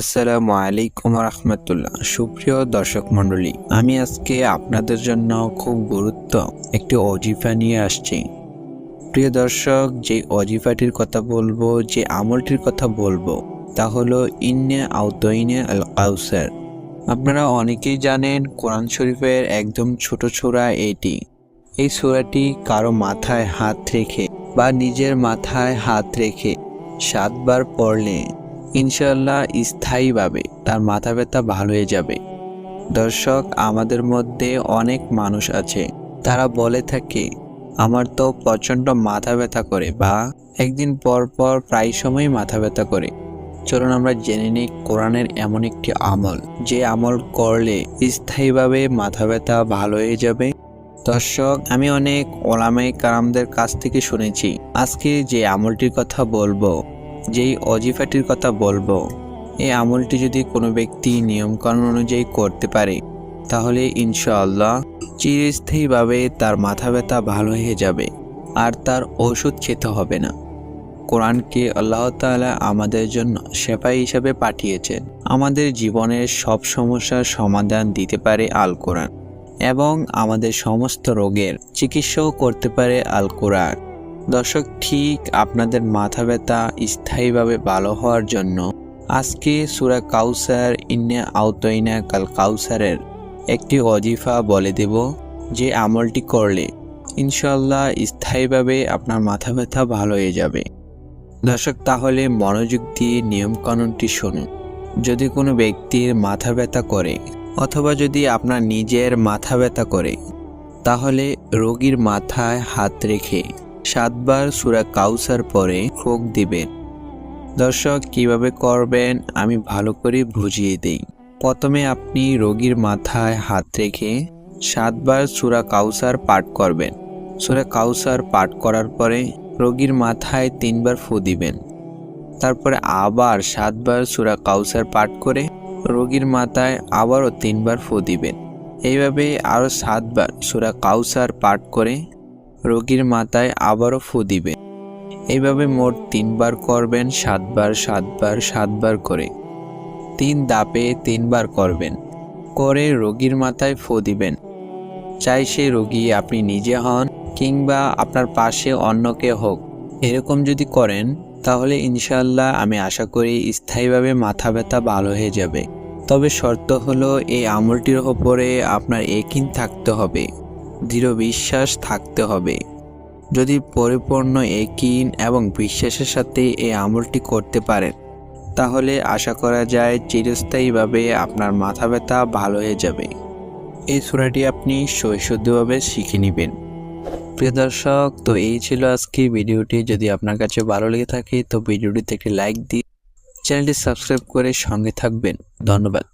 আসসালামু আলাইকুম রহমতুল্লাহ। সুপ্রিয় দর্শক মণ্ডলী, আমি আজকে আপনাদের জন্য খুব গুরুত্ব একটি অজিফা নিয়ে আসছি। প্রিয় দর্শক, যে অজিফাটির কথা বলব, যে আমলটির কথা বলব, তা হলো ইন্নে আউতইনে আল কাউসার আপনারা অনেকেই জানেন কোরআন শরীফের একদম ছোট ছোড়া এটি। এই সূরাটি কারও মাথায় হাত রেখে বা নিজের মাথায় হাত রেখে সাতবার পড়লে ইনশাল্লাহ স্থায়ীভাবে তার মাথা ব্যথা ভালো হয়ে যাবে। দর্শক, আমাদের মধ্যে অনেক মানুষ আছে, তারা বলে থাকে, আমার তো প্রচণ্ড মাথা ব্যথা করে বা একদিন পর পর প্রায় সময় মাথা ব্যথা করে। চলুন আমরা জেনে নিই কোরআনের এমন একটি আমল, যে আমল করলে স্থায়ীভাবে মাথা ব্যথা ভালো হয়ে যাবে। দর্শক, আমি অনেক ওলামাই কারামদের কাছ থেকে শুনেছি, আজকে যে আমলটির কথা বলব যেই অজিফাটির কথা বলব, এই আমলটি যদি কোনো ব্যক্তি নিয়মকানুন অনুযায়ী করতে পারে, তাহলে ইনশাআল্লাহ চিরস্থায়ীভাবে তার মাথা ব্যথা ভালো হয়ে যাবে, আর তার ওষুধ খেতে হবে না। কোরআনকে আল্লাহ তাআলা আমাদের জন্য সেপাই হিসাবে পাঠিয়েছেন। আমাদের জীবনের সব সমস্যার সমাধান দিতে পারে আল কোরআন এবং আমাদের সমস্ত রোগের চিকিৎসাও করতে পারে আল কোরআন দর্শক, ঠিক আপনাদের মাথা ব্যথা স্থায়ীভাবে ভালো হওয়ার জন্য আজকে সুরা কাউসার ইন্নে আউতইনা কাল কাউসারের একটি অজিফা বলে দেব যে আমলটি করলে ইনশাল্লাহ স্থায়ীভাবে আপনার মাথা ব্যথা ভালো হয়ে যাবে। দর্শক, তাহলে মনোযোগ দিয়ে নিয়মকানুনটি শুনুন। যদি কোনো ব্যক্তির মাথা ব্যথা করে অথবা যদি আপনার নিজের মাথা ব্যথা করে, তাহলে রোগীর মাথায় হাত রেখে সাতবার সুরা কাউসার পরে ফোক দিবেন। দর্শক, কীভাবে করবেন আমি ভালো করে বুঝিয়ে দিই। প্রথমে আপনি রোগীর মাথায় হাত রেখে সাতবার সুরা কাউসার পাঠ করবেন। সুরা কাউসার পাঠ করার পরে রোগীর মাথায় তিনবার ফু দিবেন। তারপরে আবার সাতবার সুরা কাউসার পাঠ করে রোগীর মাথায় আবারও তিনবার ফু দিবেন। এইভাবে আরও সাতবার সুরা কাউসার পাঠ করে রোগীর মাথায় আবারও ফু দিবে। এইভাবে মোট তিনবার করবেন, সাতবার সাতবার সাতবার করে। তিন দাপে তিনবার করবেন। করে রোগীর মাথায় ফু দিবেন। চাই সে রোগী আপনি নিজে হন কিংবা আপনার পাশে অন্য কে হোক। এরকম যদি করেন, তাহলে ইনশাল্লাহ আমি আশা করি স্থায়ীভাবে মাথা ব্যথা ভালো হয়ে যাবে। তবে শর্ত হলো, এই আমলটির ওপরে আপনার একিন থাকতে হবে। দৃঢ় বিশ্বাস থাকতে হবে। যদি পরিপূর্ণ একিন এবং বিশ্বাসের সাথে এই আমলটি করতে পারেন, তাহলে আশা করা যায় চিরস্থায়ীভাবে আপনার মাথা ব্যথা ভালো হয়ে যাবে। এই সুরাটি আপনি সৈশুদ্ধভাবে শিখে নেবেন। প্রিয় দর্শক, তো এই ছিল আজকে ভিডিওটি। যদি আপনার কাছে ভালো লেগে থাকে, তো ভিডিওটিতে একটি লাইক দিয়ে চ্যানেলটি সাবস্ক্রাইব করে সঙ্গে থাকবেন। ধন্যবাদ।